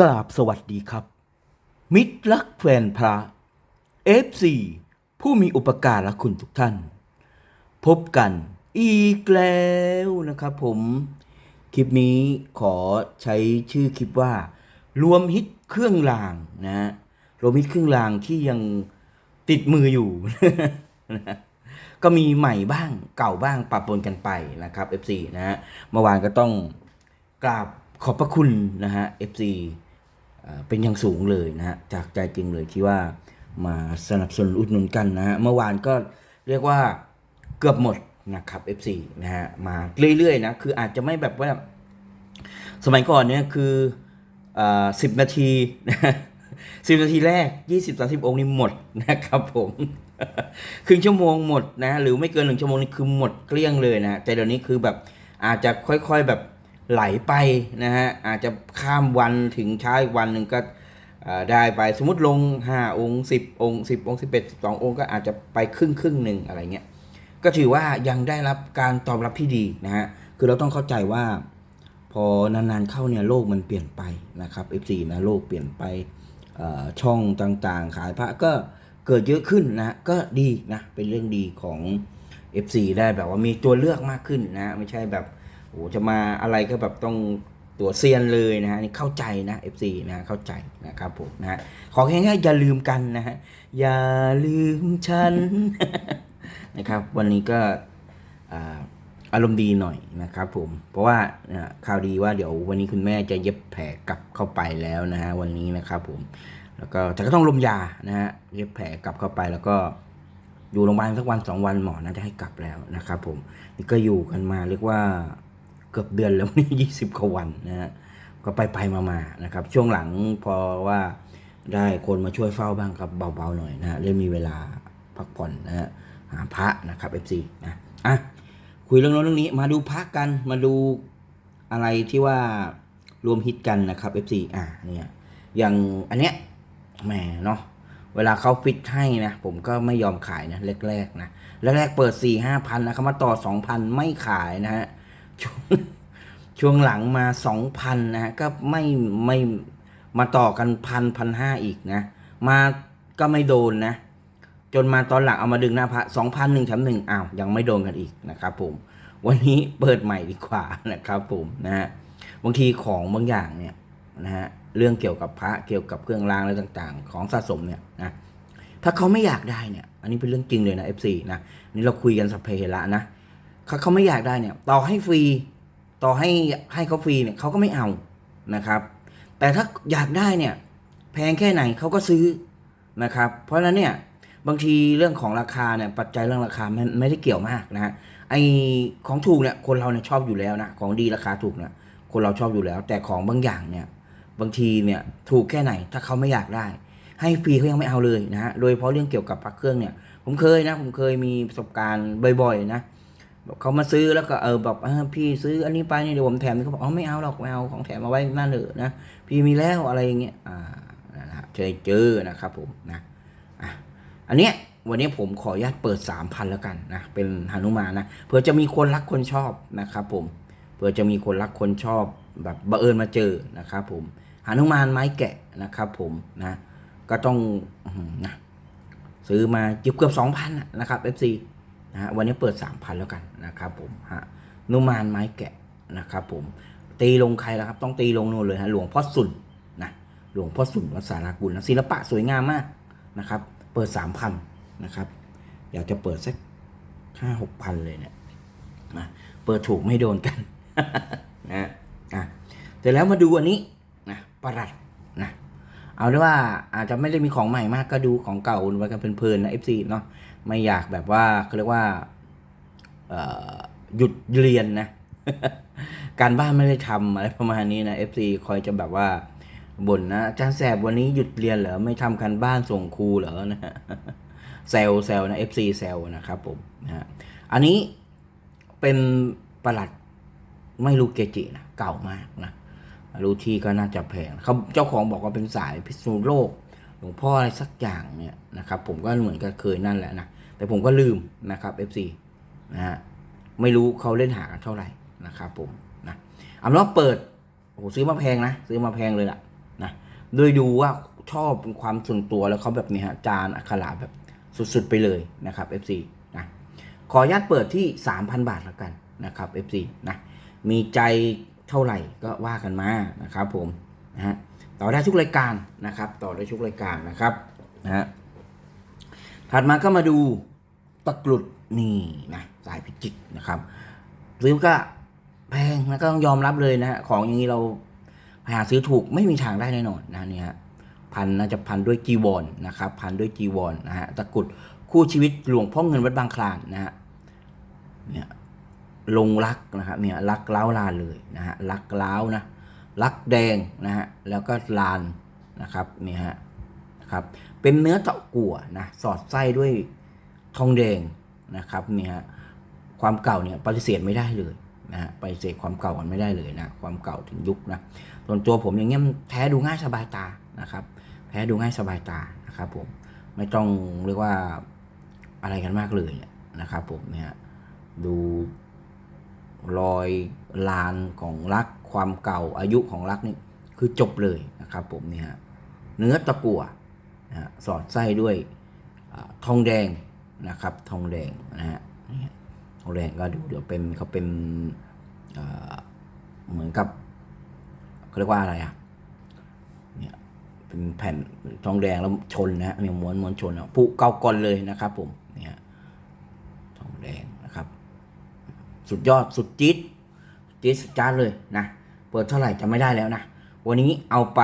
กราบสวัสดีครับ มิตรรักแฟนพระ F4 ผู้มีอุปการะคุณทุกท่าน พบกันอีกแล้วนะครับผม คลิปนี้ขอใช้ชื่อคลิปว่า รวมฮิตเครื่องรางนะฮะรวมฮิตเครื่องรางที่ยังติดมืออยู่นะก็มีใหม่บ้างเก่าบ้างปะปนกันไปนะครับ F4 นะฮะเมื่อวานก็ต้องกราบขอบพระคุณนะฮะ FC เป็นอย่างสูงเลยนะฮะจากใจจริงเลยที่ว่ามาสนับสนุนอุดหนุนกันนะฮะเมื่อวานก็เรียกว่าเกือบหมดนะครับ F4 นะฮะมาเรื่อยๆนะคืออาจจะไม่แบบว่า สมัยก่อนเนี่ยคือสิบนาทีสิบนาทีแรกยี่สิบสาสิบองค์นี้หมดนะครับผมครึ่งชั่วโมงหมดนะ หรือไม่เกินหนึ่งชั่วโมงนี่คือหมดเกลี้ยงเลยนะแต่เดี๋ยวนี้คือแบบอาจจะค่อยๆแบบ ไหลไปนะฮะอาจจะข้ามวันถึงเช้าอีกวันหนึ่งก็ได้ไปสมมติลง 5 องค์ 10 องค์ 10 องค์ 11 12 องค์ก็อาจจะไปครึ่งครึ่งหนึ่งอะไรเงี้ยก็ถือว่ายังได้รับการตอบรับที่ดีนะฮะคือเราต้องเข้าใจว่าพอนานๆเข้าเนี่ยโลกมันเปลี่ยนไปนะครับ F4 นะโลกเปลี่ยนไปช่องต่างๆ ขายพระก็เกิดเยอะขึ้นนะก็ดีนะเป็นเรื่องดีของ F4 ได้แบบว่ามีตัวเลือกมากขึ้นนะไม่ใช่แบบ โอ้จะมาอะไรก็แบบต้องตัวเซียนเลยนะฮะนี่เข้าใจนะ F4 นะเข้าใจนะครับผมนะฮะขอแค่แค่อย่าลืมกันนะฮะอย่าลืมฉันนะครับ วันนี้ก็อารมณ์ดีหน่อยนะครับผมเพราะว่านะข่าวดีว่าเดี๋ยววันนี้คุณแม่จะเย็บแผลกลับเข้าไปแล้วนะฮะวันนี้นะครับผมแล้วก็แต่ก็ต้องลมยานะฮะเย็บแผลกลับเข้าไปแล้วก็อยู่โรงพยาบาลสักวันสองวันหมอน่าจะให้กลับแล้วนะครับผมนี่ก็อยู่กันมาเรียกว่า เกือบเดือนแล้วนี่ยี่สิบกว่าวันนะฮะก็ไปไปมาๆนะครับ ช่วงหลังพอว่าได้คนมาช่วยเฝ้าบ้างครับเบาๆหน่อยนะเริ่มมีเวลาพักผ่อนนะฮะหาพระนะครับ FC นะอะคุยเรื่องโน้นเรื่องนี้มาดูพักกันมาดูอะไรที่ว่ารวมฮิตกันนะครับ FC อ่าเนี่ยอย่างอันเนี้ยแหมเนาะเวลาเขาฟิตให้นะผมก็ไม่ยอมขายนะแรกๆนะแรกๆเปิด4ี่ห้าพันนะเขามาต่อสองพันไม่ขายนะฮะ ช่วงช่วงหลังมาสองพันนะฮะก็ไม่ไม่มาต่อกันพันพันห้าอีกนะ มาก็ไม่โดนนะ จนมาตอนหลังเอามาดึงหน้าพระสองพันหนึ่งแถมหนึ่งอ้าวยังไม่โดนกันอีกนะครับผม วันนี้เปิดใหม่ดีกว่านะครับผมนะฮะบางทีของบางอย่างเนี่ยนะฮะเรื่องเกี่ยวกับพระเกี่ยวกับเครื่องรางอะไรต่างๆ ของสะสมเนี่ยนะถ้าเขาไม่อยากได้เนี่ย อันนี้เป็นเรื่องจริงเลยนะ F4 นะนี่เราคุยกันสัพเพเหระนะ เขาเขาไม่อยากได้เนี่ยต่อให้ฟรี ต่อให้ให้เขาฟรีเนี่ยเขาก็ไม่เอานะครับ แต่ถ้าอยากได้เนี่ยแพงแค่ไหนเขาก็ซื้อนะครับ เพราะฉะนั้นเนี่ยบางทีเรื่องของราคาเนี่ยปัจจัยเรื่องราคามันไม่ได้เกี่ยวมากนะฮะไอของถูกเนี่ยคนเราเนี่ยชอบอยู่แล้วนะของดีราคาถูกเนี่ยคนเราชอบอยู่แล้ว แต่ของบางอย่างเนี่ยบางทีเนี่ยถูกแค่ไหนถ้าเขาไม่อยากได้ ให้ฟรีเขายังไม่เอาเลยนะฮะโดยเฉพาะเรื่องเกี่ยวกับพักเครื่องเนี่ยผมเคยนะผมเคยมีประสบการณ์บ่อยๆนะ บอกเขามาซื้อแล้วก็เออบอกพี่ซื้ออันนี้ไปเนี่เดี๋ยวผมแถมนี่เขาบอกอ๋อไม่เอาหรอกไม่เอาของแถมมาไว้นั่นเถอะนะพี่มีแล้วอะไรอย่างเงี้ยอ่านะฮะเคยเจอนะครับผมนะอะอันเนี้ยวันนี้ผมขออนุญาตเปิด3,000แล้วกันนะเป็นหนุมานนะเผื่อจะมีคนรักคนชอบนะครับผมเผื่อจะมีคนรักคนชอบแบบบังเอิญมาเจอนะครับผมหนุมานไม้แกะนะครับผมนะก็ต้องนะซื้อมาเกือบเกือบ2,000นนะครับ FC นะวันนี้เปิด 3,000 แล้วกันนะครับผมฮะนุมานไม้แกะนะครับผมตีลงใครแล้วครับต้องตีลงนู่นเลยฮะหลวงพ่อสุนนะหลวงพ่อสุนวัดสารากุลนะศิลปะสวยงามมากนะครับ เปิดสามพันนะครับ อยากจะเปิดสักห้าหกพันเลยเนี่ยนะเปิดถูกไม่โดนกันนะอะแต่แล้วมาดูอันนี้นะประหลัดนะ เอาได้ว่าอาจจะไม่ได้มีของใหม่มากก็ดูของเก่าไว้กันเพลินๆนะ FC เนาะไม่อยากแบบว่าเขาเรียกว่าหยุดเรียนนะ การบ้านไม่ได้ทำอะไรประมาณนี้นะ FC คอยจะแบบว่าบ่นนะอาจารย์แสบวันนี้หยุดเรียนเหรอไม่ทำการบ้านส่งครูเหรอนะเซลเซลนะ FC เซลนะครับผมนะฮะอันนี้เป็นประหลัดไม่รู้เกจินะเก่ามากนะ รู้ที่ก็น่าจะแพงเขาเจ้าของบอกว่าเป็นสายพิษณุโลกหลวงพ่ออะไรสักอย่างเนี่ยนะครับ ผมก็เหมือนกับเคยนั่นแหละนะแต่ผมก็ลืมนะครับ FC นะฮะไม่รู้เขาเล่นหากันเท่าไหร่นะครับผมนะอาเป็นว่าเปิดโอ้ซื้อมาแพงนะซื้อมาแพงเลยล่ะนะโดยดูว่าชอบเป็นความส่วนตัวแล้วเขาแบบนี้ฮะจานอักขระแบบสุดๆไปเลยนะครับ FC นะขออนุญาตเปิดที่ 3,000 บาทแล้วกันนะครับ FC นะมีใจ เท่าไหร่ก็ว่ากันมานะครับผมนะฮะต่อได้ทุกรายการนะครับ ต่อได้ทุกรายการนะครับนะฮะถัดมาก็มาดูตะกรุดนี่นะสายพิจิกนะครับซื้อก็แพงแล้วก็ต้องยอมรับเลยนะฮะของอย่างนี้เราหาซื้อถูกไม่มีทางได้แน่นอนนะเนี่ยฮะพันน่าจะพันด้วยจีวรนนะครับ พันด้วยจีวรนนะฮะตะกรุดคู่ชีวิตหลวงพ่อเงินวัดบางคลานนะฮะเนี่ย ลงรักนะครับเนี่ยรักเล้าลานเลยนะฮะรักเล้านะรักแดงนะฮะแล้วก็ลานนะครับเนี่ยฮะครับเป็นเนื้อเจาะกัวนะสอดไส้ด้วยทองแดงนะครับเนี่ยฮะความเก่าเนี่ยปฏิเสธไม่ได้เลยนะฮะปฏิเสธความเก่ามันไม่ได้เลยนะความเก่าถึงยุคนะส่วนตัวผมอย่างเงี้ยแท้ดูง่ายสบายตานะครับแท้ดูง่ายสบายตานะครับผมไม่ต้องเรียกว่าอะไรกันมากเลยนะครับผมเนี่ยดู รอยลานของรักความเก่าอายุของรักนี่คือจบเลยนะครับผมเนี่ยเนื้อตะกั่วนะสอดไส้ด้วยอทองแดงนะครับทองแดงนะฮะทองแดงก็ดูเดี๋ยวเป็นเขาเป็นเหมือนกับเขาเรียกว่าอะไรอะเนี่ยเป็นแผ่นทองแดงแล้วชนนะฮะเนี่ยม้วนม้วนชนอะผูเก่ากอนเลยนะครับผมเนี่ยทองแดง สุดยอดสุดจี๊ดจี๊ดสุดจ้าเลยนะเปิดเท่าไหร่จะไม่ได้แล้วนะวันนี้เอาไป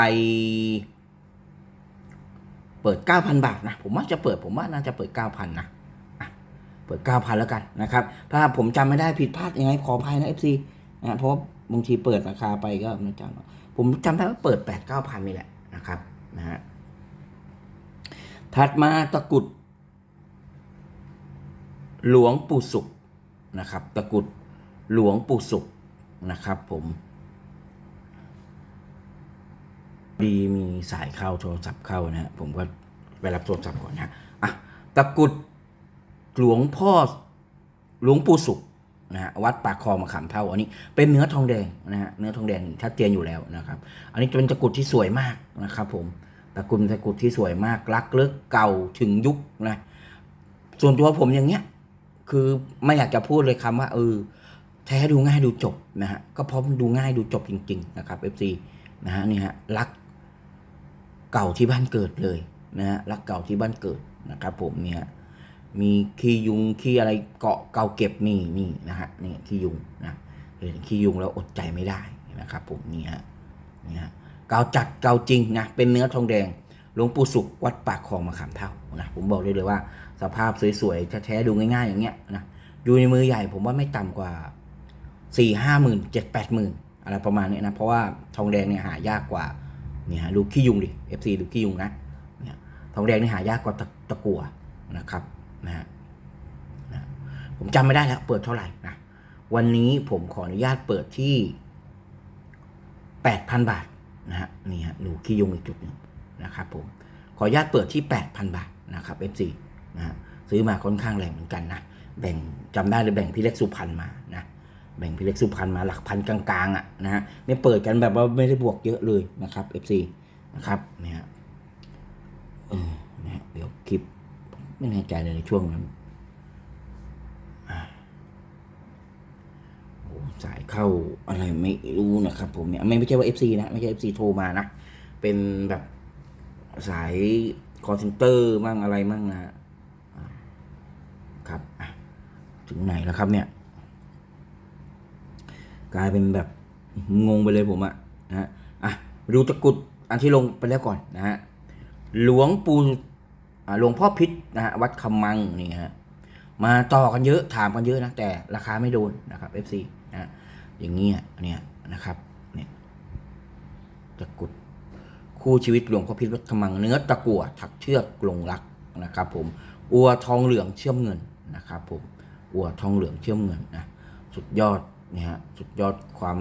เปิด 9,000 บาทนะผมว่าจะเปิดผมว่าน่าจะเปิด 9,000นะอะเปิด 9,000 แล้วกันนะครับ ถ้าผมจำไม่ได้ผิดพลาดยังไงขออภัยนะ FC นะเพราะบางทีเปิดราคาไปก็ไม่จำผมจำได้ว่าเปิด 8 9 0 0 0นี่แหละนะครับนะฮะถัดมาตะกุด หลวงปู่สุขนะครับ ตะกุด หลวงปู่สุขนะครับผม ดีมีสายเข้าโทรศัพท์เข้านะฮะผมก็ไปรับโทรศัพท์ก่อนนะอะตะกุดหลวงพ่อหลวงปู่สุขนะฮะวัดปากคลองมาขามเท่าอันนี้เป็นเนื้อทองแดงนะฮะเนื้อทองแดงชัดเจนอยู่แล้วนะครับ อันนี้เป็นตะกุดที่สวยมากนะครับ ผมตะกุดตะกุดที่สวยมากรักเลิกเก่าถึงยุคนะส่วนตัวผมอย่างเงี้ย คือไม่อยากจะพูดเลยคำว่าเออ แท้ดูง่ายดูจบนะฮะก็เพราะมันดูง่ายดูจบจริง ๆ นะครับ FC นะฮะนี่ฮะรักเก่าที่บ้านเกิดเลยนะฮะรักเก่าที่บ้านเกิดนะครับ ผมเนี่ยมีขี้ยุงขี้อะไรเกาะเก่าเก็บนี่นี่นะฮะนี่ขี้ยุงนะเห็นขี้ยุงแล้วอดใจไม่ได้นะครับ ผมนี่ฮะนี่ฮะเก่าจัดเก่าจริงนะเป็นเนื้อทองแดงหลวงปู่สุขวัดปากคลองมาขามเท่านะผมบอกได้เลยว่า สภาพสวยๆแท้ๆดูง่ายๆอย่างเงี้ยนะอยู่ในมือใหญ่ผมว่าไม่ต่ำกว่า สี่ห้าหมื่นเจ็ดแปดหมื่นอะไรประมาณนี้นะ เพราะว่าทองแดงเนี่ยหายากกว่าเนี่ยดูขี้ยุงดิ FC ดูขี้ยุงนะเนี่ยทองแดงนี่หายากกว่าตะตะกัวนะครับนะฮะนะผมจำไม่ได้แล้วเปิดเท่าไหร่นะวันนี้ผมขออนุญาตเปิดที่แปดพันบาทนะฮะนี่ฮะดูขี้ยุงอีกจุดหนึ่งนะครับผมขออนุญาตเปิดที่แปดพันบาทนะครับ FC นะฮะซื้อมาค่อนข้างแรงเหมือนกันนะแบ่งจำได้เลยแบ่งพี่เล็กสุพรรณมานะ แบ่งพี่เล็กสุพรรณมาหลักพันกลางๆอะนะฮะไม่เปิดกันแบบว่าไม่ได้บวกเยอะเลยนะครับ FC นะครับเนี่ยฮะเออนะฮะเดี๋ยวคลิปไม่แน่ใจเลยในช่วงนั้นโอ้สายเข้าอะไรไม่รู้นะครับผมเนี่ยไม่ไม่ใช่ว่า FC นะไม่ใช่ FC โทรมานะ เป็นแบบสายคอร์เซนเตอร์มั่งอะไรมั่งนะครับถึงไหนแล้วครับเนี่ย กลายเป็นแบบงงไปเลยผมอะนะฮะอะดูตะกรุดอันที่ลงไปแล้วก่อนนะฮะหลวงปู่หลวงพ่อพิษนะฮะวัดคำมังนี่ฮะมาต่อกันเยอะถามกันเยอะนะแต่ราคาไม่โดนนะครับ FC นะอย่างเงี้ยเนี่ยนะครับเนี่ยตะกรุดคู่ชีวิตหลวงพ่อพิษวัดคำมังเนื้อตะกั่วถักเชือกลงรักนะครับ ผมอัวทองเหลืองเชื่อมเงินนะครับ ผมอัวทองเหลืองเชื่อมเงินนะสุดยอด นี่ยฮะสุดยอดความ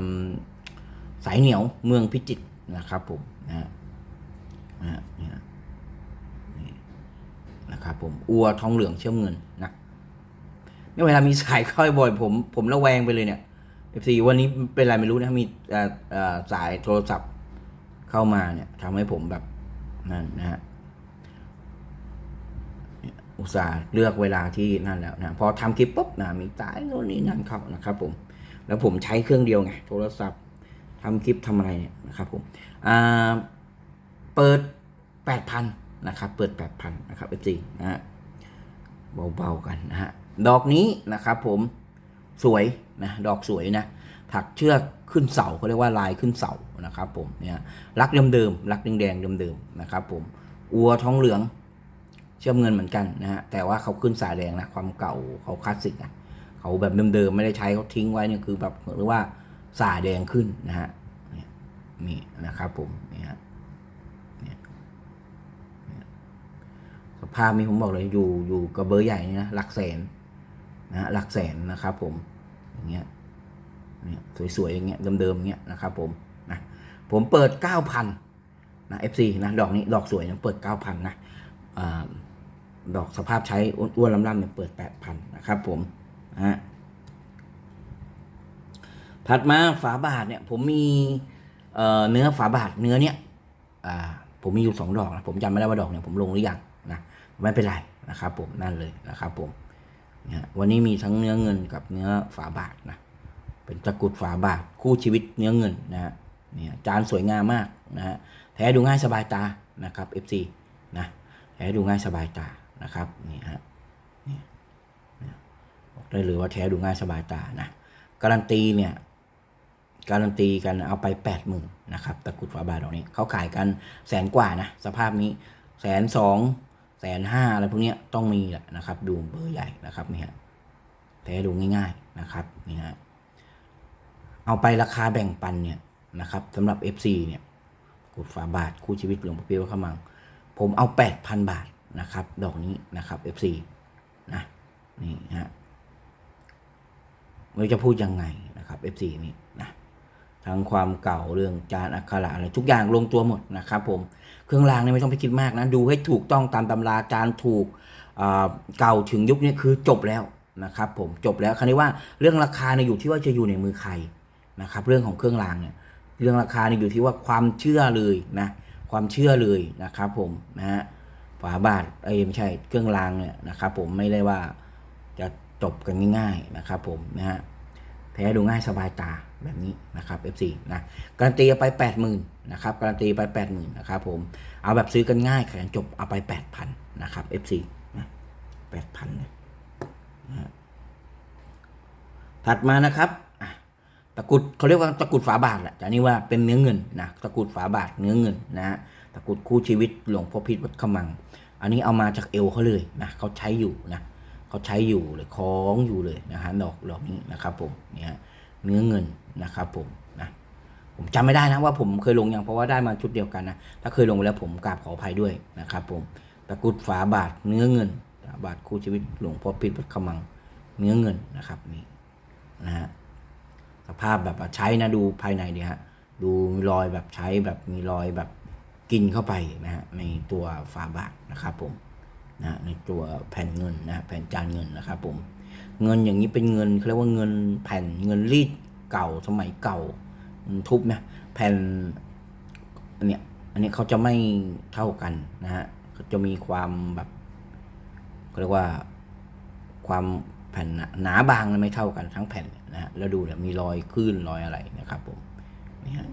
สายเหนียวเมืองพิจิตรนะครับผมนะฮะนะฮะนะครับผมอัวทองเหลืองเชื่อมเงินนะเนี่ยเวลามีสายเข้าบ่อย ผมผมระแวงไปเลยเนี่ยเอฟซีวันนี้เป็นไรไม่รู้นะมีสายโทรศัพท์เข้ามาเนี่ยทำให้ผมแบบนั่นนะฮะอุตส่าห์เลือกเวลาที่นั่นแล้วนะพอทำคลิปปุ๊บนะมีสายโน่นนี่นั่นเข้านะครับผม แล้วผมใช้เครื่องเดียวไงโทรศัพท์ทำคลิปทำอะไรเนี่ยนะครับผมเปิดแปดพันนะครับเปิดแปดพันนะครับเอฟซีนะฮะเบาๆกันนะฮะดอกนี้นะครับผมสวยนะดอกสวยนะถักเชือกขึ้นเสาเขาเรียกว่าลายขึ้นเสานะครับผมเนี่ยรักเดิมๆรักแดงๆเดิมๆนะครับผมอัวท้องเหลืองเชื่อมเงินเหมือนกันนะฮะแต่ว่าเขาขึ้นสายแดงนะความเก่าเขาคลาสสิกอะ เขาแบบเดิมๆไม่ได้ใช้เขาทิ้งไว้เนี่ยคือแบบหรือว่าสายแดงขึ้นนะฮะเนี่ยนี่นะครับผมนี่ฮะเนี่ยสภาพนี้ผมบอกเลยอยู่อยู่กับเบอร์ใหญ่นี่นะหลักแสนนะหลักแสนนะครับผมอย่างเงี้ยเนี่ยสวยๆอย่างเงี้ยเดิมๆอย่างเงี้ยนะครับผมนะผมเปิด 9,000นะ FC นะดอกนี้ดอกสวยนะเปิด 9,000นะอาดอกสภาพใช้อ้วนๆลำๆเนี่ยเปิด 8,000นะครับผม ฮะถัดมาฝาบาทเนี่ยผมมีเเนื้อฝาบาทเนื้อเนี้ยผมมีอยู่สองดอกนะผมจำไม่ได้ว่าดอกเนี่ยผมลงหรือยังนะไม่เป็นไรนะครับผมนั่นเลยนะครับผมวันนี้มีทั้งเนื้อเงินกับเนื้อฝาบาทนะเป็นตะกรุดฝาบาทคู่ชีวิตเนื้อเงินนะฮะเนี่ยจานสวยงามมากนะฮะแท้ดูง่ายสบายตานะครับ FC นะแท้ดูง่ายสบายตานะครับนี่ฮะ บอกได้เลยว่าแท้ดูง่ายสบายตานะการันตีเนี่ยการันตีกันเอาไปแปดหมื่นนะครับตะกรุดฝาบาทดอกนี้เขาขายกันแสนกว่านะสภาพนี้แสนสองแสนห้าอะไรพวกนี้ต้องมีแหละนะครับ ดูเบอร์ใหญ่นะครับนี่ฮะแท้ดูง่าย ๆนะครับนี่ฮะเอาไปราคาแบ่งปันเนี่ยนะครับสำหรับ FC เนี่ยกดฝาบาทคู่ชีวิตหลวงพ่อเปียวขมัง ผมเอา 8,000 บาทนะครับ ดอกนี้นะครับ FC นะนี่ฮะ ไม่รู้จะพูดยังไงนะครับ FC นี่นะทั้งความเก่าเรื่องจานอักขระอะไรทุกอย่างลงตัวหมดนะครับผมเครื่องรางเนี่ยไม่ต้องไปคิดมากนะดูให้ถูกต้องตามตำราจานถูกเก่าถึงยุคนี้คือจบแล้วนะครับผมจบแล้วคราวนี้ว่าเรื่องราคาเนี่ยอยู่ที่ว่าจะอยู่ในมือใครนะครับ เรื่องของเครื่องรางเนี่ยเรื่องราคาเนี่ยอยู่ที่ว่าความเชื่อเลยนะความเชื่อเลยนะครับผมนะฮะฝาบาทเอ้ยไม่ใช่เครื่องรางเนี่ยนะครับผมไม่ได้ว่าจะ จบกันง่ายๆนะครับผมนะฮะแท้ดูง่ายสบายตาแบบนี้นะครับ F4 นะการันตีเอาไป 80,000นะครับการันตีไป 80,000นะครับผมเอาแบบซื้อกันง่ายแข่งจบเอาไป 8,000นะครับ F4 นะ8,000เนี่ยนะฮะถัดมานะครับตะกรุดเขาเรียกว่าตะกรุดฝาบาทแหละแต่นี่ว่าเป็นเนื้อเงินนะตะกรุดฝาบาทเนื้อเงินนะฮะตะกรุดคู่ชีวิตหลวงพ่อพิษวัดขมัง อันนี้เอามาจากเอวเขาเลยนะเขาใช้อยู่นะ เขาใช้อยู่เลยคล้องอยู่เลยนะฮะดอกดอกนี้นะครับผมเนี่ยเนื้อเงินนะครับผมนะผมจำไม่ได้นะว่าผมเคยลงยังเพราะว่าได้มาชุดเดียวกันนะถ้าเคยลงไปแล้วผมกราบขออภัยด้วยนะครับผมตะกุดฝาบาทเนื้อเงินฝาบาทคู่ชีวิตหลวงพ่อพิษวัดขมังเนื้อเงินนะครับนี่นะฮะสภาพแบบใช้นะดูภายในเนี่ยฮะดูมีรอยแบบใช้แบบมีรอยแบบกินเข้าไปนะฮะในตัวฝาบาทนะครับผม นะในตัวแผ่นเงินนะแผ่นจานเงินนะครับผมเงินอย่างนี้เป็นเงินเขาเรียกว่าเงินแผ่นเงินรีดเก่าสมัยเก่าทุบนะแผ่นอันเนี้ยอันนี้เขาจะไม่เท่ากันนะฮะจะมีความแบบเขาเรียกว่าความแผ่นหนาหนาบางไม่เท่ากันทั้งแผ่นนะฮะแล้วดูเนี่ยมีรอยคลื่นรอยอะไรนะครับผมนี่ฮะ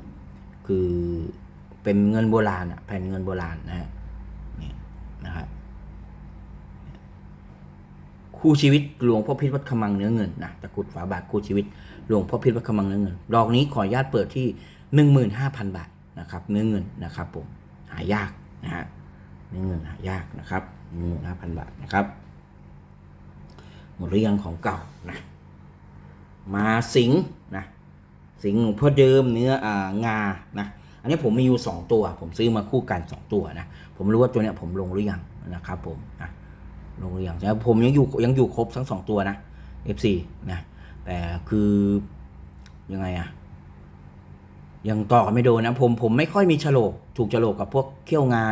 คือเป็นเงินโบราณอะแผ่นเงินโบราณนะฮะนี่นะครับ คู่ชีวิตหลวงพ่อพิษวัดขมังเนื้อเงินนะตะกรุดฝาบาทคู่ชีวิตหลวงพ่อพิษวัดขมังเนื้อเงินดอกนี้ขออนุญาตเปิดที่หนึ่งหมื่นห้าพันบาทนะครับ เนื้อเงินนะครับผมหายากนะฮะเนื้อเงินหายากนะครับหนึ่งหมื่นห้าพันบาทนะครับ หมดหรือยังของเก่านะมาสิงนะสิงห์หลวงพ่อเดิมเนื้ออ่างานะอันนี้ผมมีอยู่สองตัว ผมซื้อมาคู่กันสองตัวนะผมรู้ว่าตัวเนี้ยผมลงหรือยังนะครับผมนะ ลงหรือยังแต่ผมยังอยู่ยังอยู่ครบทั้งสองตัวนะ F4 นะ แต่คือยังไงอะยังต่อกันไม่โดนนะผมผมไม่ค่อยมีฉลกถูกฉลกกับพวกเขี้ยวงา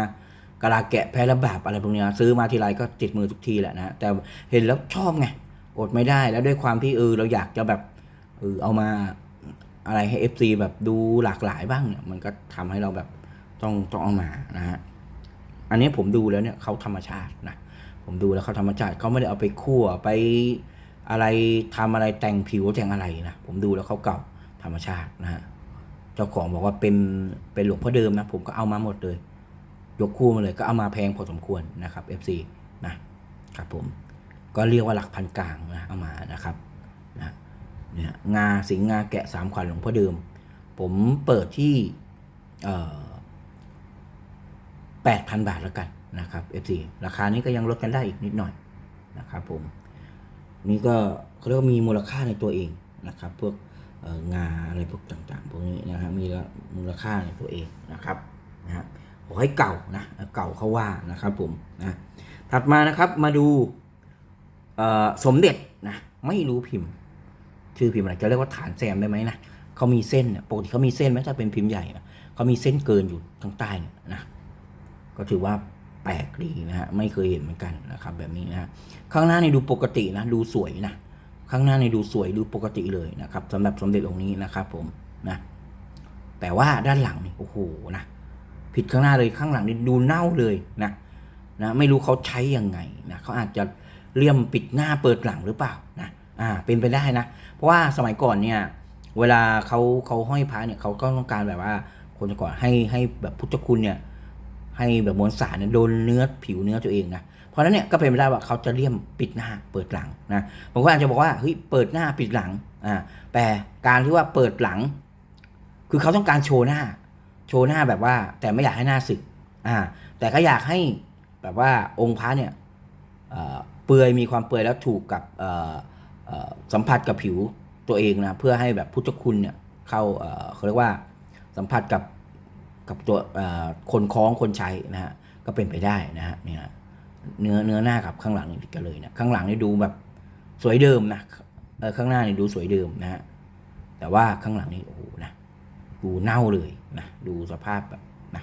กะลาแกะแพระบาบอะไรพวกเนี้ยซื้อมาทีไรก็ติดมือทุกทีแหละนะแต่เห็นแล้วชอบไงอดไม่ได้แล้วด้วยความที่เออเราอยากจะแบบเออเอามาอะไรให้ FC แบบดูหลากหลายบ้างเนี่ยมันก็ทำให้เราแบบต้องต้องเอามานะฮะอันนี้ผมดูแล้วเนี่ยเขาธรรมชาตินะ ผมดูแล้วเขาธรรมชาติเขาไม่ได้เอาไปคั่วไปอะไรทำอะไรแต่งผิวแต่งอะไรนะผมดูแล้วเขาเก่าธรรมชาตินะฮะเจ้าของบอกว่าเป็นเป็นหลวงพ่อเดิมนะผมก็เอามาหมดเลย ยกคู่มาเลยก็เอามาแพงพอสมควรนะครับ FC นะครับผมก็เรียกว่าหลักพันกลางนะเอามานะครับนะเนี่ยงาสิงงาแกะสามขวัญหลวงพ่อเดิม ผมเปิดที่แปดพันบาทแล้วกัน นะครับ FC ราคานี้ก็ยังลดกันได้อีกนิดหน่อยนะครับผมนี่ก็เขาเรียกว่ามีมูลค่าในตัวเองนะครับ พวกงาอะไรพวกต่างๆ พวกนี้นะฮะมีมูลค่าในตัวเองนะครับนะฮะขอให้เก่านะเก่าเขาว่านะครับผมนะถัดมานะครับมาดูสมเด็จนะไม่รู้พิมพ์ ชื่อพิมพ์อะไรจะเรียกว่าฐานแซมได้ไหมนะเขามีเส้นปกติเขามีเส้นไหมถ้าเป็นพิมพ์ใหญ่เขามีเส้นเกินอยู่ทางใต้นะก็ถือว่า แปลกดีนะฮะไม่เคยเห็นเหมือนกันนะครับแบบนี้นะฮะข้างหน้าในดูปกตินะดูสวยนะข้างหน้าในดูสวยดูปกติเลยนะครับสำหรับสมเด็จองค์นี้นะครับผมนะแต่ว่าด้านหลังนี่โอ้โหนะผิดข้างหน้าเลยข้างหลังนี่ดูเน่าเลยนะนะไม่รู้เขาใช้ยังไงนะเขาอาจจะเลี่ยมปิดหน้าเปิดหลังหรือเปล่านะอ่าเป็นไปได้นะ เพราะว่าสมัยก่อนเนี่ยเวลาเขาเขาห้อยพระเนี่ยเขาก็ต้องการแบบว่าคนก่อนให้ให้แบบพุทธคุณเนี่ย ให้แบบมวลสารเนี่ยโดนเนื้อผิวเนื้อตัวเองนะเพราะนั้นเนี่ยก็เป็นไปได้ว่าเขาจะเลี่ยมปิดหน้าเปิดหลังนะบางคนอาจจะบอกว่าเฮ้ยเปิดหน้าปิดหลังอ่าแต่การที่ว่าเปิดหลัง คือเขาต้องการโชว์หน้า โชว์หน้าแบบว่า แต่ไม่อยากให้หน้าสึกอ่าแต่ก็อยากให้แบบว่าองค์พระเนี่ยเอ่อเปื่อยมีความเปื่อยแล้วถูกกับอ่อเอ่อสัมผัสกับผิวตัวเองนะเพื่อให้แบบพุทธคุณเนี่ยเข้าอ่อเขาเรียกว่าสัมผัสกับ กับตัวคนคล้องคนใช้นะฮะก็เป็นไปได้นะฮะเนี่ยเนื้อเนื้อหน้ากับข้างหลังนี่ผิดกันเลยนะข้างหลังนี่ดูแบบสวยเดิมนะข้างหน้านี่ดูสวยเดิมนะฮะแต่ว่าข้างหลังนี่โอ้โหนะดูเน่าเลยนะดูสภาพแบบนะ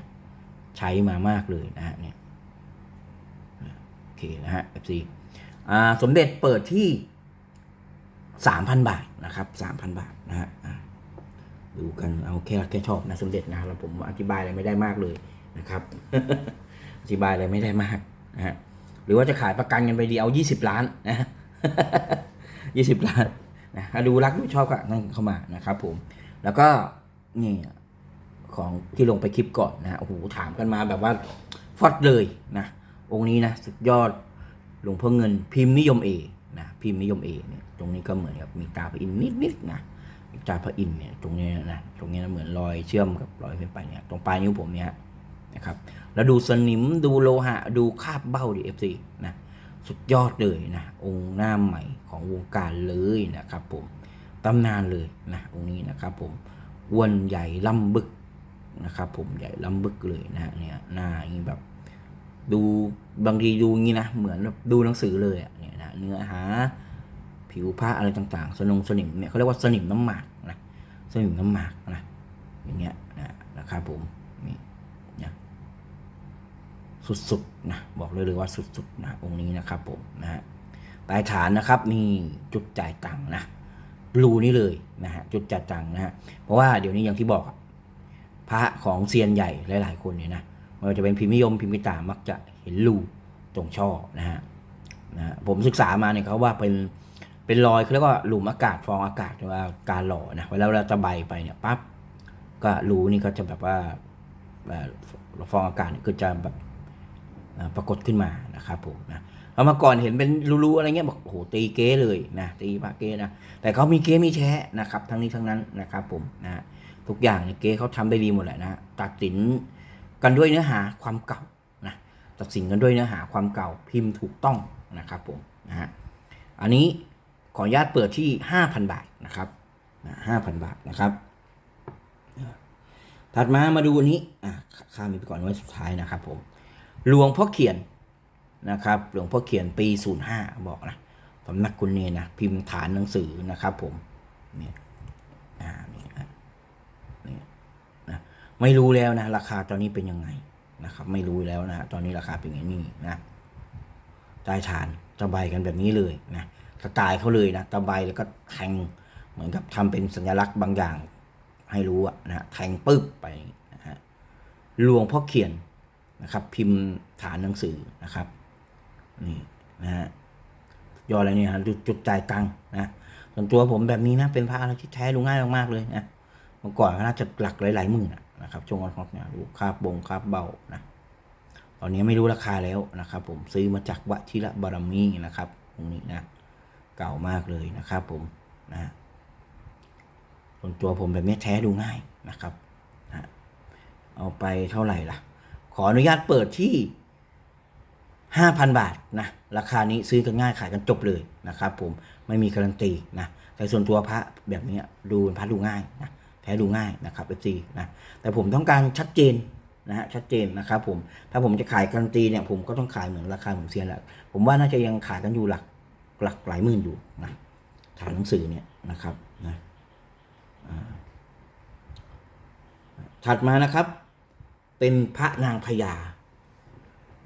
ใช้มามากเลยนะฮะเนี่ยโอเคนะฮะ FC อ่าสมเด็จเปิดที่สามพันบาทนะครับสามพันบาทนะฮะ ดูกันเอาแค่แค่ชอบนะสมเด็จนะแล้วผมอธิบายอะไรไม่ได้มากเลยนะครับ อธิบายอะไรไม่ได้มากนะฮะหรือว่าจะขายประกันกันไปดีเอายี่สิบล้านนะยี่สิบล้านนะถ้าดูรักดูชอบก็นั่นเข้ามานะครับ ผม แล้วก็นี่ของที่ลงไปคลิปก่อนนะฮะโอ้โหถามกันมาแบบว่าฟอดเลยนะองค์นี้นะสุดยอดหลวงพ่อเงินพิมพ์นิยมเอนะพิมพ์นิยมเอเนี่ยตรงนี้ก็เหมือนกับมีตาพระอินทร์นิดๆนะ มีตาพระอินเนี่ยตรงนี้นะตรงนี้นะเหมือนรอยเชื่อมกับรอยขึ้นไปเนี่ยตรงปลายนิ้วผมเนี่ยนะครับแล้วดูสนิมดูโลหะ ดูคาบเบ้าดิเอฟซีนะสุดยอดเลยนะองค์หน้าใหม่ของวงการเลยนะครับผมตำนานเลยนะองค์นี้นะครับผมวนใหญ่ลำบึกนะครับผมใหญ่ลำบึกเลยนะเนี่ยหน้าอย่างนี้แบบดูบางทีดูงี้นะเหมือนแบบดูหนังสือเลยอะเนี่ยนะเนื้อหา ผิวผ้าอะไรต่างๆ สนงสนิมเนี่ยเขาเรียกว่าสนิมน้ำหมากนะสนิมน้ำหมากนะอย่างเงี้ยนะนะครับผมนี่นี่สุดๆนะบอกเลยเลยว่าสุดๆนะองค์นี้นะครับผมนะฮะปลายฐานนะครับมีจุดจ่ายตังค์นะรูนี่เลยนะฮะจุดจัดตังค์นะฮะเพราะว่าเดี๋ยวนี้อย่างที่บอกอะพระของเซียนใหญ่หลาย ๆ คนเนี่ยนะไม่ว่าจะเป็นพิมพ์นิยมพิมพ์กิตามักจะเห็นรูตรงช่อนะฮะนะฮะผมศึกษามาเนี่ยเขาว่าเป็น เป็นรอยเขาเรียกว่าหลุมอากาศฟองอากาศหรือว่าการหล่อนะเวลาเราตะไบไปเนี่ยปั๊บก็รูนี่ก็จะแบบว่าฟองอากาศก็จะแบบปรากฏขึ้นมานะครับผมนะเอามาก่อนเห็นเป็นรูๆอะไรเงี้ยบอกโอ้โหตีเก้เลยนะตีพระเก้นะแต่เขามีเก้มีแชะนะครับ ทั้งนี้ทั้งนั้นนะครับผมนะทุกอย่างเนี่ยเก้เขาทำได้ดีหมดแหละนะตัดสินกันด้วยเนื้อหาความเก่านะตัดสินกันด้วยเนื้อหาความเก่าพิมพ์ถูกต้องนะครับผมนะฮะอันนี้ ออนุญาตเปิดที่ 5,000 บาทนะครับห้าพันบาทนะครับถัดมามาดูอันนี้อะข้ามไปก่อนไว้สุดท้ายนะครับผมหลวงพ่อเขียนนะครับหลวงพ่อเขียนปี 05 บอกนะสำนักคุณเนยนะพิมพ์ฐานหนังสือนะครับผมเนี่ยอ่านี่นะนี่นะไม่รู้แล้วนะ ราคาตอนนี้เป็นยังไงนะครับ ไม่รู้แล้วนะตอนนี้ราคาเป็นอย่างนี้นะใต้ฐานตะไบกันแบบนี้เลยนะ สไตล์เขาเลยนะตะไบแล้วก็แทงเหมือนกับทำเป็นสัญลักษณ์บางอย่าง ให้รู้อะนะแทงปึ๊บไปนะฮะหลวงพ่อเขียนนะครับ พิมพ์ฐานหนังสือนะครับนี่นะฮะยอดอะไรเนี่ยฮะจุดจุดจ่ายตังค์นะส่วนตัวผมแบบนี้นะเป็นพระอะไรที่แท้ดูง่ายมากๆเลยนะเมื่อก่อนก็น่าจะหลักหลายๆหมื่นนะครับช่วงวันฮอกเนี่ยดูคาบบงคาบเบานะตอนนี้ไม่รู้ราคาแล้วนะครับ ผมซื้อมาจากวชิระบารมีนะครับตรงนี้นะ เก่ามากเลยนะครับผมนะส่วนตัวผมแบบนี้แท้ดูง่ายนะครับนะเอาไปเท่าไหร่ล่ะ ขออนุญาตเปิดที่ห้าพันบาทนะราคานี้ซื้อกันง่ายขายกันจบเลยนะครับผมไม่มีการันตีนะแต่ส่วนตัวพระแบบนี้ดูพระดูง่ายนะแท้ดูง่ายนะครับเอฟซีนะแต่ผมต้องการชัดเจนนะฮะชัดเจนนะครับผมถ้าผมจะขายการันตีเนี่ยผมก็ต้องขายเหมือนราคาเหมือนเซียนแหละผมว่าน่าจะยังขายกันอยู่หลัก หลักหลายหมื่นอยู่นะฐานหนังสือเนี่ยนะครับนะถัดมานะครับ เป็นพระนางพญา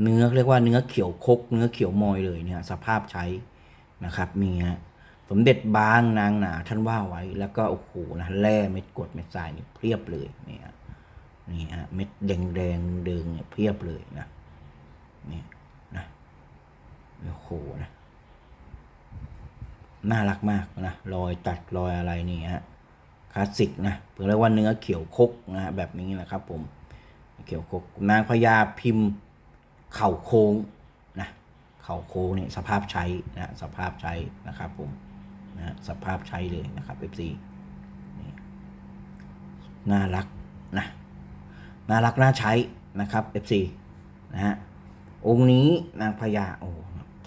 เนื้อเรียกว่าเนื้อเขียวคก เนื้อเขียวมอยเลยเนี่ยสภาพใช้นะครับมีฮะสมเด็จบางนางหนาท่านว่าไว้แล้วก็โอ้โหนะแร่เม็ดกดเม็ดทรายนี่เพียบเลยเนี่ยนี่ฮะเม็ดแดงแดงเดิงเนี่ยเพียบเลยนะนี่นะโอ้โหนะ น่ารักมากนะรอยตัดรอยอะไรนี่ฮะคลาสสิกนะเรียกว่าเนื้อเขียวคกนะฮะแบบนี้นะครับผมเขียวคกนางพญาพิมพ์เข่าโค้งนะเข่าโค้งเนี่ยสภาพใช้นะสภาพใช้นะครับผมนะสภาพใช้เลยนะครับ FC นี่น่ารักนะน่ารักน่าใช้นะครับ FC นะฮะองค์นี้นางพญาโอ้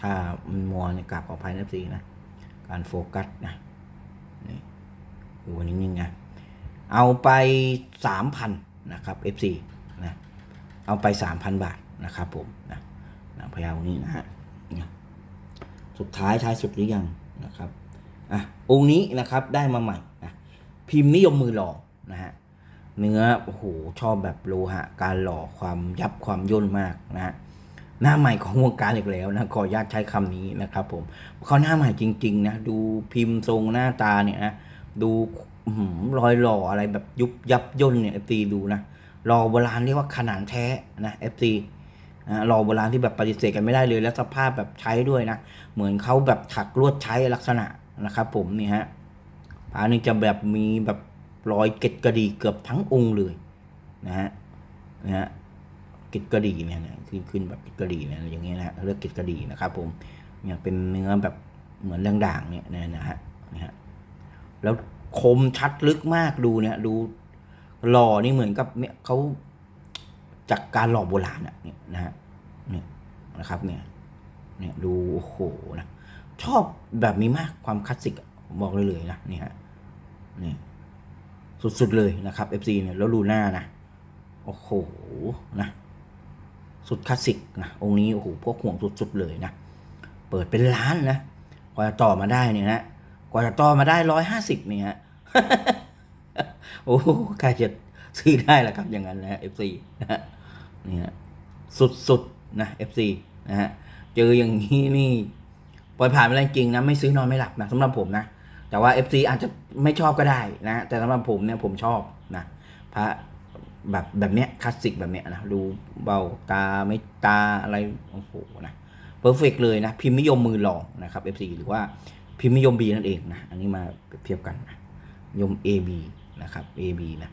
ถ้ามันมัวเนี่ยกลับขออภัยนะ FC นะ การโฟกัสนะนี่ดูวันนี้นิ่งๆนะเอาไปสามพันนะครับ FC นะเอาไปสามพันบาทนะครับผมนะนางพญาองค์นี้นะฮะสุดท้ายท้ายสุดหรือยังนะครับอะองค์นี้นะครับได้มาใหม่นะพิมพ์นิยมมือหล่อนะฮะเนื้อโอ้โหชอบแบบโลหะ การหล่อความยับความย่นมากนะฮะ หน้าใหม่ของวงการอีกแล้วนะขออนุญาตใช้คำนี้นะครับ ผมเขาหน้าใหม่จริง ๆ นะดูพิมพ์ทรงหน้าตาเนี่ยนะดูรอยหล่ออะไรแบบยุบยับย่นเนี่ยเอฟซีดูนะหล่อโบราณเรียกว่าขนาดแท้นะเอฟซีนะหล่อโบราณที่แบบปฏิเสธกันไม่ได้เลยแล้วสภาพแบบใช้ด้วยนะเหมือนเขาแบบถักลวดใช้ลักษณะนะครับผมนี่ฮะพานี่จะแบบมีแบบรอยเกล็ดกระดีเกือบทั้งองค์เลยนะฮะนะฮะ กล็ดกระดีเนี่ยนะขึ้นขึ้นแบบกล็ดกระดีเนี่ยอย่างเงี้ยนะฮะเรียกกล็ดกระดีนะครับ ผมเนี่ยเป็นเนื้อแบบเหมือนด่างๆเนี่ยนะนะฮะนะฮะแล้วคมชัดลึกมากดูเนี่ยดูหล่อนี่เหมือนกับเนี่ยเขาจากการหล่อโบราณอะเนี่ยนะฮะเนี่ยนะครับเนี่ยเนี่ยดูโอ้โหนะชอบแบบนี้มากความคลาสสิกผมบอกเลยเลยนะนี่ฮะนี่สุดๆเลยนะครับ FC เนี่ยแล้วดูหน้านะ โอ้โห นะ สุดคลาสสิกนะองค์นี้โอ้โหพวกห่วงสุดๆเลยนะเปิดเป็นล้านนะกว่าจะต่อมาได้เนี่ยนะกว่าจะต่อมาได้ร้อยห้าสิบเนี่ยฮะโอ้โหใครจะซื้อได้ล่ะครับอย่างนั้นนะ FC นะฮะนี่ฮะสุดๆนะ FC นะฮะเจออย่างนี้นี่ปล่อยผ่านไปแล้วจริงนะไม่ซื้อนอนไม่หลับนะสำหรับผมนะแต่ว่า FC อาจจะไม่ชอบก็ได้นะ แต่สำหรับผมเนี่ยผมชอบนะพระ แบบแบบเนี้ยคลาสสิกแบบเนี้ยนะดูเบาตาไม่ตาอะไรโอ้โหนะเพอร์เฟกเลยนะ พิมพ์นิยมมือลองนะครับ FC หรือว่าพิมพ์นิยม B นั่นเองนะอันนี้มาเปรียบเทียบกันนะยม AB นะครับ AB นะ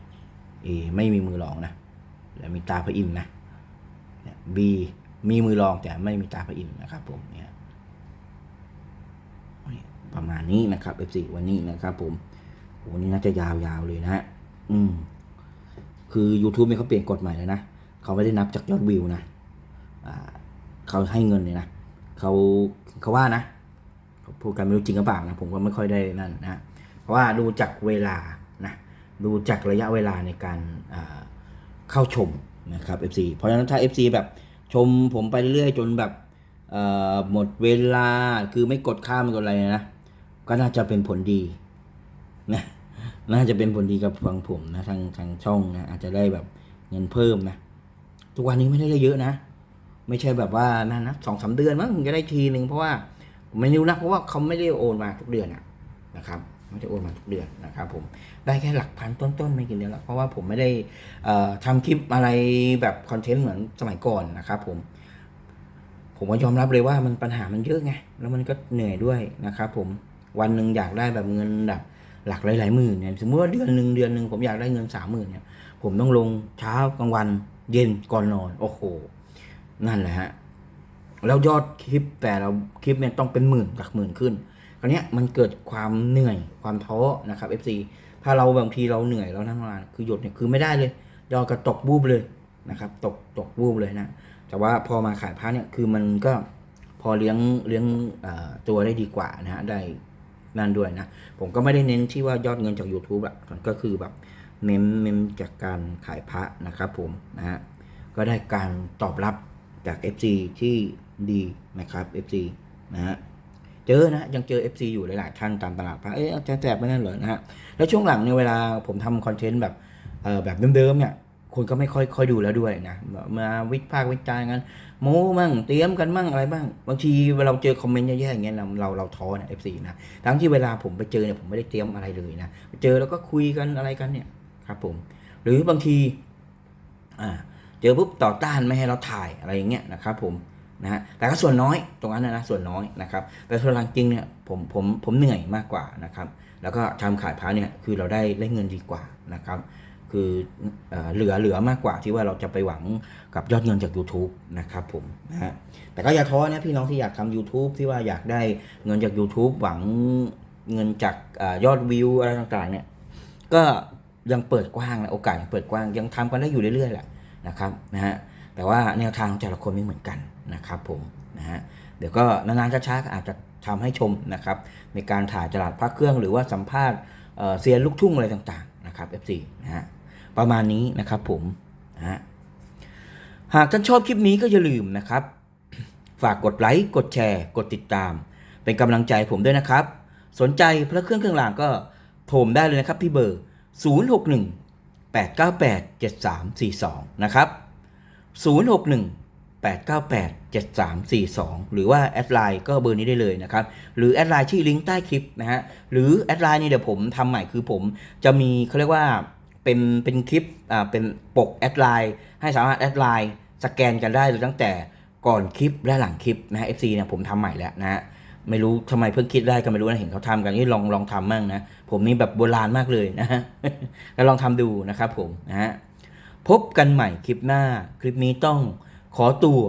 A ไม่มีมือรองนะและมีตาพระอินทร์นะเนี่ย B มีมือรองแต่ไม่มีตาพระอินทร์นะครับผมเนี่ยประมาณนี้นะครับ F4 วันนี้นะครับผมวันนี้น่าจะยาวๆเลยนะฮะอืม คือ YouTube เนี่ยเขาเปลี่ยนกฎใหม่แล้วนะเขาไม่ได้นับจากยอดวิวนะเขาให้เงินเลยนะเขาเขาว่านะเขาพูดกันไม่รู้จริงหรือเปล่านะผมก็ไม่ค่อยได้นั่นนะเพราะว่าดูจากเวลานะดูจากระยะเวลาในการเข้าชมนะครับ FC เพราะฉะนั้นถ้า FC แบบชมผมไปเรื่อยจนแบบหมดเวลาคือไม่กดข้ามกดอะไรนะ ก็น่าจะเป็นผลดีนะ น่าจะเป็นผลดีกับฟังผมนะทางทางช่องนะอาจจะได้แบบเงินเพิ่มนะทุกวันนี้ไม่ได้เยอะนะ ไม่ใช่แบบว่านั่นนะสองสามเดือนมั้งถึงจะได้ทีหนึ่งเพราะว่าไม่รู้นะเพราะว่าเขาไม่ได้โอนมาทุกเดือนอะนะครับเขาจะโอนมาทุกเดือนนะครับผมได้แค่หลักพันต้นๆไม่กี่เดือนแล้วเพราะว่าผมไม่ได้เอ่อทำคลิปอะไรแบบคอนเทนต์เหมือนสมัยก่อนนะครับผมผมก็ยอมรับเลยว่ามันปัญหามันเยอะไงแล้วมันก็เหนื่อยด้วยนะครับผมวันหนึ่งอยากได้แบบเงินแบบ หลักหลายๆหมื่นเนี่ยสมมติว่าเดือนหนึ่งเดือนหนึ่งผมอยากได้เงินสามหมื่นเนี่ยผมต้องลงเช้ากลางวันเย็นก่อนนอน โอ้โห นั่นแหละฮะแล้วยอดคลิปแต่เราคลิปเนี่ยต้องเป็นหมื่นหลักหมื่นขึ้นคราวเนี้ยมันเกิดความเหนื่อยความท้อนะครับ FC ถ้าเราบางทีเราเหนื่อยเราทำงานคือหยดเนี่ยคือไม่ได้เลยยอดก็ตกบูบเลยนะครับ ตกตกบูบเลยนะแต่ว่าพอมาขายพระเนี่ยคือมันก็พอเลี้ยงเลี้ยงตัวได้ดีกว่านะฮะได้ นั่นด้วยนะ ผมก็ไม่ได้เน้นที่ว่ายอดเงินจาก YouTube อะก็คือแบบเน้นเน้นจากการขายพระนะครับผมนะฮะก็ได้การตอบรับจาก FC ที่ดีนะครับ FC นะฮะเจอนะยังเจอ FC อยู่หลายๆท่านตามตลาดพระเอ๊ะอาจารย์แสบไม่นั่นเหรอนะฮะแล้วช่วงหลังเนี่ยเวลาผมทำคอนเทนต์แบบเออแบบเดิมๆเนี่ยคนก็ไม่ค่อยค่อยดูแล้วด้วยนะมาวิพากษ์วิจารณ์กัน โม้มั่งเตรียมกันมั่งอะไรบ้าง บางทีเวลาเราเจอคอมเมนต์แย่ๆอย่างเงี้ยเราเราเราท้อนะเอฟซีนะทั้งที่เวลาผมไปเจอเนี่ยผมไม่ได้เตรียมอะไรเลยนะไปเจอแล้วก็คุยกันอะไรกันเนี่ยครับผม หรือบางทีอ่าเจอปุ๊บต่อต้านไม่ให้เราถ่ายอะไรอย่างเงี้ยนะครับผมนะฮะแต่ก็ส่วนน้อยตรงนั้นนะนะส่วนน้อยนะครับ แต่ส่วนหลังจริงเนี่ยผมผมผมเหนื่อยมากกว่านะครับ แล้วก็ทำขายพระเนี่ยคือเราได้ได้เงินดีกว่านะครับ คือเอเหลือเหลือมากกว่าที่ว่าเราจะไปหวังกับยอดเงินจาก YouTube นะครับผมนะฮะแต่ก็อย่าท้อนะพี่น้องที่อยากทำ YouTube ที่ว่าอยากได้เงินจาก YouTube หวังเงินจากอยอดวิวอะไรต่างๆเนี่ยก็ยังเปิดกว้างนะโอกาสยังเปิดกว้างยังทำกันได้อยู่เรื่อยๆแหละนะครับนะฮะแต่ว่าแนวทางของแต่ละคนไม่เหมือนกันนะครับผมนะฮะเดี๋ยวก็นานๆช้าๆอาจจะทำให้ชมนะครับในการถ่ายตลาดพระเครื่องหรือว่าสัมภาษณ์เอ่อเซียนลูกทุ่งอะไรต่างๆนะครับ F4 นะฮะ ประมาณนี้นะครับผมนะหากท่านชอบคลิปนี้ก็อย่าลืมนะครับ ฝากกดไลค์กดแชร์ กดติดตาม เป็นกำลังใจผมด้วยนะครับ สนใจพระเครื่องเครื่องรางก็โทรมได้เลยนะครับที่เบอร์ 061 898 7342 นะครับ 061 898 7342 หรือว่าแอดไลน์ก็เบอร์นี้ได้เลยนะครับ หรือแอดไลน์ที่ลิงก์ใต้คลิปนะฮะ หรือแอดไลน์นี่เดี๋ยวผมทำใหม่คือผมจะมีเขาเรียกว่า เป็นเป็นคลิปอ่าเป็นปกแอดไลน์ให้สามารถแอดไลน์สแกนกันได้เลยตั้งแต่ก่อนคลิปและหลังคลิปนะฮะ FC เนี่ยผมทำใหม่แล้วนะฮะไม่รู้ทำไมเพิ่งคิดได้ก็ไม่รู้นะเห็นเขาทำกันนี่ลองลองทำมั่งนะผมนี่แบบโบราณมากเลยนะฮะแล้วลองทำดูนะครับผมนะฮะพบกันใหม่คลิปหน้าคลิปนี้ต้องขอตัว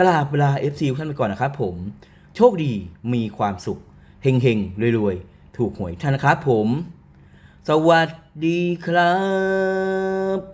กราบเวลา FC ทุกท่านไปก่อนนะครับผมโชคดีมีความสุขเฮงเฮงรวยๆถูกหวยท่านนะครับผม สวัส ดีครับ